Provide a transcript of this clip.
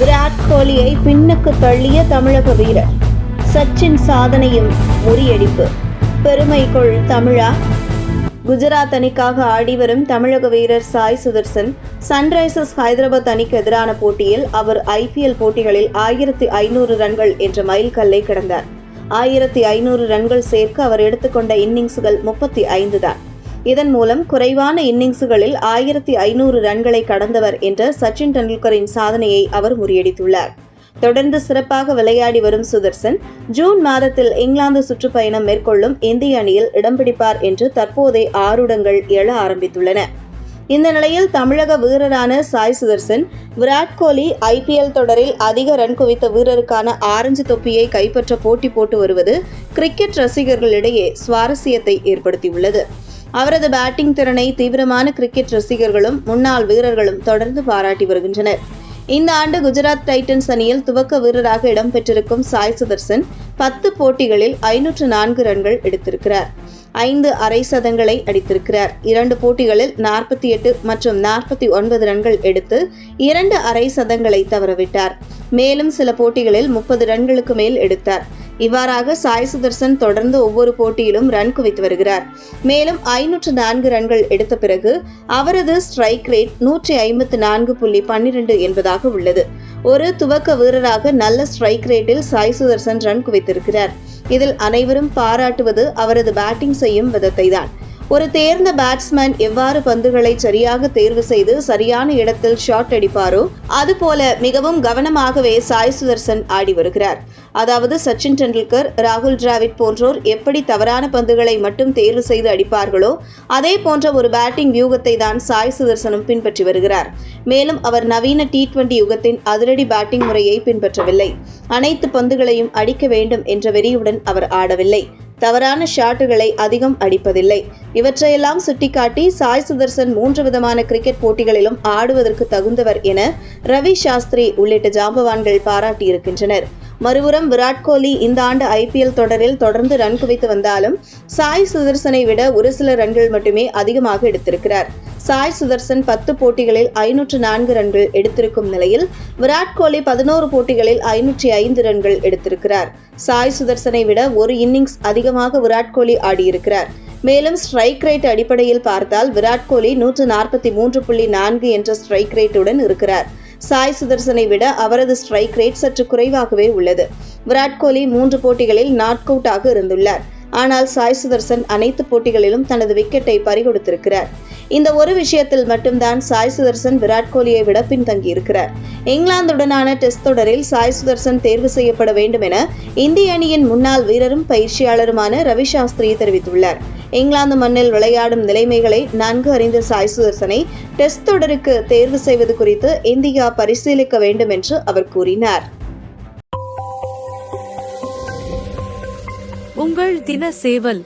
விராட் கோலியை பின்னுக்கு தள்ளிய தமிழக வீரர் சச்சின் சாதனையும் முறியடிப்பு. பெருமைக்குள் தமிழா? குஜராத் அணிக்காக ஆடி வரும் தமிழக வீரர் சாய் சுதர்சன் சன்ரைசர்ஸ் ஹைதராபாத் அணிக்கு எதிரான போட்டியில் அவர் ஐபிஎல் போட்டிகளில் ஆயிரத்தி ஐநூறு ரன்கள் என்ற மைல்கல்லை கடந்தார். ஆயிரத்தி ஐநூறு ரன்கள் சேர்க்க அவர் எடுத்துக்கொண்ட இன்னிங்ஸ்கள் முப்பத்தி ஐந்து தான். இதன் மூலம் குறைவான இன்னிங்ஸுகளில் ஆயிரத்தி ஐநூறு ரன்களை கடந்தவர் என்ற சச்சின் டெண்டுல்கரின் சாதனையை அவர் முறியடித்துள்ளார். தொடர்ந்து சிறப்பாக விளையாடி வரும் சுதர்சன் ஜூன் மாதத்தில் இங்கிலாந்து சுற்றுப்பயணம் மேற்கொள்ளும் இந்திய அணியில் இடம் பிடிப்பார் என்று தற்போதைய ஆருடங்கள் எழ ஆரம்பித்துள்ளன. இந்த நிலையில் தமிழக வீரரான சாய் சுதர்சன் விராட் கோலி ஐபிஎல் தொடரில் அதிக ரன் குவித்த வீரருக்கான ஆரஞ்சு தொப்பியை கைப்பற்ற போட்டி போட்டு வருவது கிரிக்கெட் ரசிகர்களிடையே சுவாரஸ்யத்தை ஏற்படுத்தியுள்ளது. அவரது பேட்டிங் திறனை தீவிரமான கிரிக்கெட் ரசிகர்களும் முன்னாள் வீரர்களும் தொடர்ந்து பாராட்டி வருகின்றனர். இந்த ஆண்டு குஜராத் டைட்டன்ஸ் அணியில் துவக்க வீரராக இடம்பெற்றிருக்கும் சாய் சுதர்சன் பத்து போட்டிகளில் ஐநூற்று நான்கு ரன்கள் எடுத்திருக்கிறார். ஐந்து அரை சதங்களை அடித்திருக்கிறார். இரண்டு போட்டிகளில் நாற்பத்தி எட்டு மற்றும் நாற்பத்தி ஒன்பது ரன்கள் எடுத்து இரண்டு அரை சதங்களை தவறவிட்டார். மேலும் சில போட்டிகளில் முப்பது ரன்களுக்கு மேல் எடுத்தார். இவ்வாறாக சாய் சுதர்சன் தொடர்ந்து ஒவ்வொரு போட்டியிலும் ரன் குவித்து வருகிறார். மேலும் ஐநூற்று நான்கு ரன்கள் எடுத்த பிறகு அவரது ஸ்ட்ரைக் ரேட் நூற்றி ஐம்பத்து நான்கு புள்ளி பன்னிரண்டு என்பதாக உள்ளது. ஒரு துவக்க வீரராக நல்ல ஸ்ட்ரைக் ரேட்டில் சாய் சுதர்சன் ரன் குவித்திருக்கிறார். இதில் அனைவரும் பாராட்டுவது அவரது பேட்டிங் செய்யும் விதத்தை தான் ஒரு தேர்ந்த பேட்ஸ்மேன் எவ்வாறு பந்துகளை சரியாக தேர்வு செய்து சரியான இடத்தில் ஷாட் அடிப்பாரோ அதுபோல மிகவும் கவனமாகவே சாய் சுதர்சன் ஆடி வருகிறார். அதாவது சச்சின் டெண்டுல்கர் ராகுல் டிராவிட் போன்றோர் எப்படி தவறான பந்துகளை மட்டும் தேர்வு செய்து அடிப்பார்களோ அதே போன்ற ஒரு பேட்டிங் வியூகத்தை தான் சாய் சுதர்சனும் பின்பற்றி வருகிறார். மேலும் அவர் நவீன டி டுவெண்டி யுகத்தின் அதிரடி பேட்டிங் முறையை பின்பற்றவில்லை. அனைத்து பந்துகளையும் அடிக்க வேண்டும் என்ற வெறியுடன் அவர் ஆடவில்லை. தவறான ஷாட்டுகளை அதிகம் அடிப்பதில்லை. இவற்றையெல்லாம் சுட்டிக்காட்டி சாய் சுதர்சன் மூன்று விதமான கிரிக்கெட் போட்டிகளிலும் ஆடுவதற்கு தகுந்தவர் என ரவி சாஸ்திரி உள்ளிட்ட ஜாம்பவான்கள் பாராட்டியிருக்கின்றனர். மறுபுறம் விராட் கோலி இந்த ஆண்டு ஐபிஎல் தொடரில் தொடர்ந்து ரன் குவித்து வந்தாலும் சாய் சுதர்சனை விட ஒரு சில ரன்கள் மட்டுமே அதிகமாக எடுத்திருக்கிறார். சாய் சுதர்சன் பத்து போட்டிகளில் ஐநூற்று நான்கு ரன்கள் எடுத்திருக்கும் நிலையில் விராட் கோலி பதினோரு போட்டிகளில் ஐநூற்றி ஐந்து ரன்கள் எடுத்திருக்கிறார். சாய் சுதர்சனை விட ஒரு இன்னிங்ஸ் அதிகமாக விராட் கோலி ஆடியிருக்கிறார். மேலும் ஸ்ட்ரைக் ரேட் அடிப்படையில் பார்த்தால் விராட் கோலி நூற்று நாற்பத்தி மூன்று புள்ளி நான்கு என்ற ஸ்ட்ரைக் ரேட்டுடன் இருக்கிறார். சாய் சுதர்சனை விட அவரது ஸ்ட்ரைக் ரேட் சற்று குறைவாகவே உள்ளது. விராட் கோலி மூன்று போட்டிகளில் நாட் அவுட் ஆக இருந்துள்ளார். ஆனால் சாய் சுதர்சன் அனைத்து போட்டிகளிலும் தனது விக்கெட்டை பறிகொடுத்திருக்கிறார். இந்த ஒரு விஷயத்தில் மட்டும்தான் சாய் சுதர்சன் விராட் கோலியை விட பின்தங்கியிருக்கிறார். இங்கிலாந்துடனான டெஸ்ட் தொடரில் சாய் சுதர்சன் தேர்வு செய்யப்பட வேண்டும் என இந்திய அணியின் முன்னாள் வீரரும் பயிற்சியாளருமான ரவி சாஸ்திரி தெரிவித்துள்ளார். இங்கிலாந்து மண்ணில் விளையாடும் நிலைமைகளை நன்கு அறிந்த சாய் சுதர்சனை டெஸ்ட் தொடருக்கு தேர்வு செய்வது குறித்து இந்தியா பரிசீலிக்க வேண்டும் என்று அவர் கூறினார். உங்கள் தின சேவல்